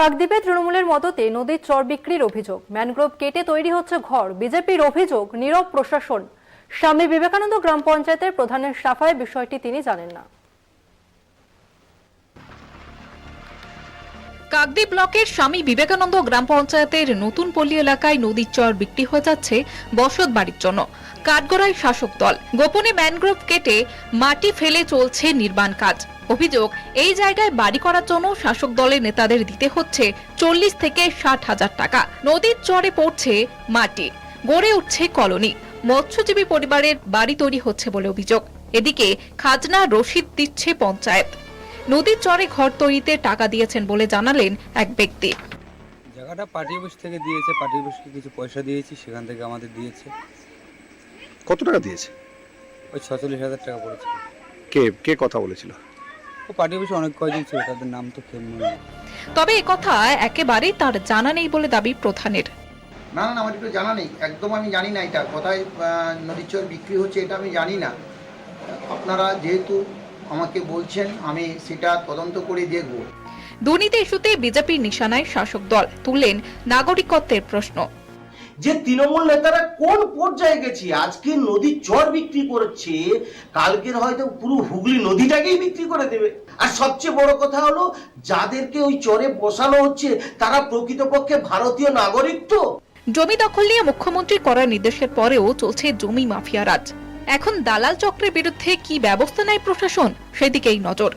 কাকদ্বীপে তৃণমূলের মদতে নদীর চর বিক্রির অভিযোগ। ম্যানগ্রোভ কেটে তৈরি হচ্ছে ঘর। বিজেপির অভিযোগ, নীরব প্রশাসন। স্বামী বিবেকানন্দ গ্রাম পঞ্চায়েতের প্রধানের সাফায় বিষয়টি তিনি জানেন না। কাকদ্বীপ ব্লকের স্বামী বিবেকানন্দ গ্রাম পঞ্চায়েতের নতুন পল্লী এলাকায় নদীর চর বিক্রি হয়ে যাচ্ছে বসত বাড়ির জন্য। কাঠগড়ায় শাসক দল। গোপনে ম্যানগ্রোভ কেটে মাটি ফেলে চলছে নির্মাণ কাজ। অভিযোগ, এই জায়গায় বাড়ি করার জন্য শাসক দলের নেতাদের দিতে হচ্ছে চল্লিশ থেকে ষাট হাজার টাকা। নদীর চরে পড়ছে মাটি। গড়ে উঠছে কলোনি। মৎস্যজীবী পরিবারের বাড়ি তৈরি হচ্ছে বলে অভিযোগ। এদিকে খাজনা রসিদ দিচ্ছে পঞ্চায়েত। নদীর চরে ঘর তৈরিতে টাকা দিয়েছেন বলে জানালেন এক ব্যক্তি। জায়গাটা পার্টি অফিস থেকে দিয়েছে পার্টি অফিসকে কিছু পয়সা দিয়েছি সেখান থেকে আমাদের দিয়েছে। কত টাকা দিয়েছে? ওই ছচল্লিশ হাজার টাকা পড়েছে। কে কে কথা বলেছিল? ও পার্টি অফিসে অনেক কয়জন ছিল তাদের নাম তো কেমন মনে নেই। তবে একথা একেবারেই তার জানা নেই বলে দাবি প্রধানের। না না না, আমার একটু জানা নেই। একদম আমি জানি না এটা। কোথায় নদীর চর বিক্রি হচ্ছে এটা আমি জানি না। আপনারা যেহেতু আমাকে বলছেন আমি সেটা তদন্ত করে দেখব। দুর্নীতি ইস্যুতে বিজেপির নিশানায় শাসক দল তুললেন নাগরিকত্বের প্রশ্ন। যে তৃণমূল নেতারা কোন পর্যায়ে গেছে? আজকে নদীর চর বিক্রি করছে কালকের হয়তো পুরো হুগলি নদীটাকেই বিক্রি করে দেবে। আর সবচেয়ে বড় কথা হলো যাদেরকে ওই চরে বসানো হচ্ছে তারা প্রকৃতপক্ষে ভারতীয় নাগরিক তো। জমি দখল নিয়ে মুখ্যমন্ত্রী করার নির্দেশের পরেও চলছে জমি মাফিয়া রাজ। এখন দালাল চক্রের বিরুদ্ধে কি ব্যবস্থা নেয় প্রশাসন? সেদিকেই নজর।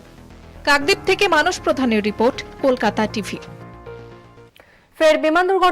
কাকদ্বীপ থেকে মানস প্রধানের রিপোর্ট, কলকাতা টিভি। ফের বিমান দুর্ঘটনা